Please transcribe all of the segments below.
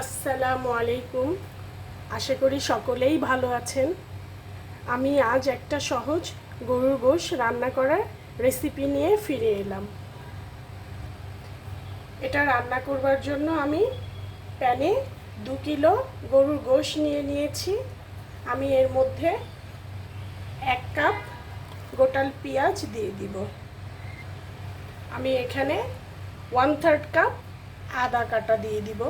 আসসালামু আলাইকুম। আশা করি সকলেই ভালো আছেন। আমি আজ একটা সহজ গরুর গোশ রান্না করার রেসিপি নিয়ে ফিরে এলাম। এটা রান্না করবার জন্য আমি প্যানে দু কিলো গরুর গোশ নিয়ে নিয়েছি। আমি এর মধ্যে এক কাপ গোটাল পেঁয়াজ দিয়ে দিব। আমি এখানে ওয়ান থার্ড কাপ আদা কাটা দিয়ে দিব।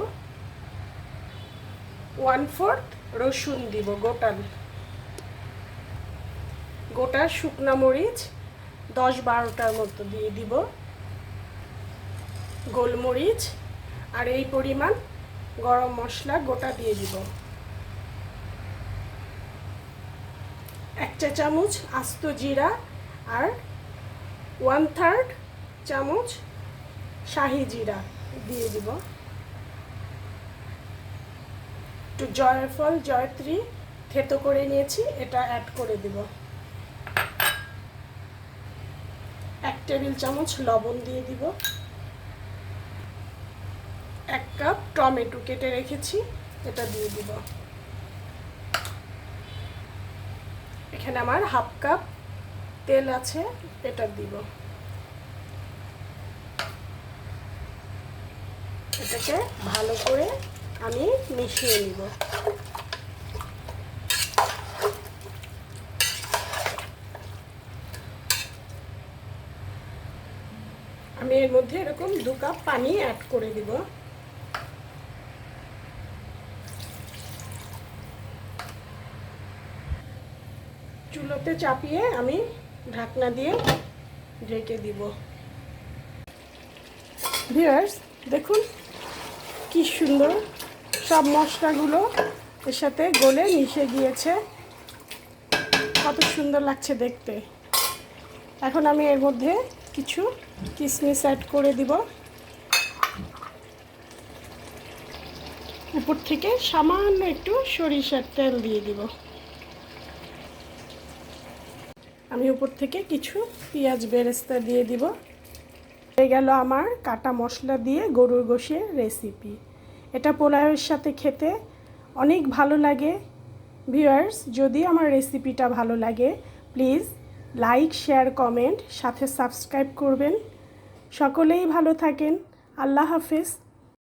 ওয়ান ফোর্থ রসুন দিব গোটাল গোটা শুকনা মরিচ দশ বারোটার মতো দিয়ে দিব। গোলমরিচ আর এই পরিমাণ গরম মশলা গোটা দিয়ে দিব। এক চা চামচ আস্ত জিরা আর ওয়ান থার্ড চামচ শাহি জিরা দিয়ে দিব। একটু জয়ফল জয়ত্রী থেতো করে নিয়েছি, এটা অ্যাড করে দিব। এক টেবিল চামচ লবণ দিয়ে দিব। এক কাপ টমেটো কেটে রেখেছি, এটা দিয়ে দিব। এখানে আমার হাফ কাপ তেল আছে, এটা দিব। এটাকে ভালো করে আমি মিশিয়ে নিব। আমি এর মধ্যে এরকম দু কাপ পানি অ্যাড করে দিব। চুলোতে চাপিয়ে আমি ঢাকনা দিয়ে ঢেকে দিব। দেখুন কি সুন্দর সব মশলাগুলো এর সাথে গলে মিশে গিয়েছে। কত সুন্দর লাগছে দেখতে। এখন আমি এর মধ্যে কিছু কিশমিশ অ্যাড করে দিব। উপর থেকে সামান্য একটু সরিষার তেল দিয়ে দিব। আমি উপর থেকে কিছু পেঁয়াজ বেরেস্তা দিয়ে দিব। হয়ে গেল আমার কাটা মশলা দিয়ে গরুর গোশের রেসিপি এটা পোলাওয়ের সাথে খেতে অনেক ভালো লাগে। ভিউয়ার্স, যদি আমার রেসিপিটা ভালো লাগে, প্লিজ লাইক, শেয়ার, কমেন্ট, সাথে সাবস্ক্রাইব করবেন। সকলেই ভালো থাকেন। আল্লাহ হাফেজ।